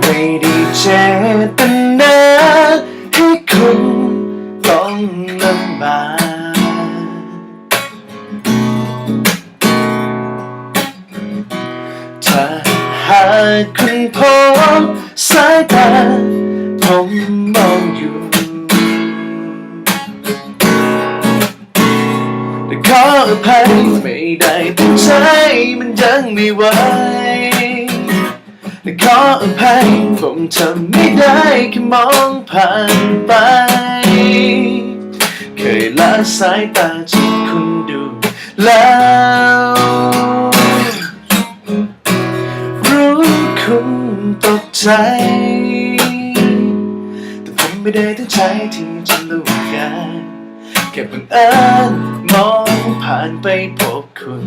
ไม่ได้เจตนาให้คุณต้องลำบากถ้าหากคุณพบสายตาผมมองอยู่แต่ขออภัยไม่ได้ตั้งใจมันยังไม่ไหว ขออภัยผมทำไม่ได้แค่มองผ่านไป เคยละสายตาที่คุณดูแล้ว รู้คุณตกใจ แต่ผมไม่ได้ตั้งใจที่จะรู้กันแค่บังเอิญมองผ่านไปพบคุณ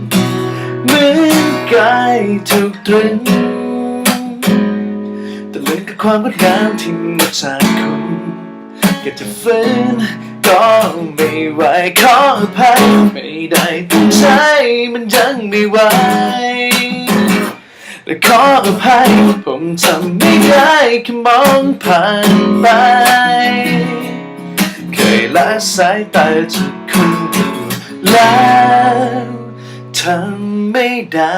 เหมือนกายถูกตรึง ความงดงามที่มาจากคุณก็จะฟื้นก็ไม่ไหวขออภัยไม่ได้ตั้งใจมันยังไม่ไหวและขออภัยผมทำไม่ได้แค่มองผ่านไป เคยละสายตาจากคุณดูแล้วทำไม่ได้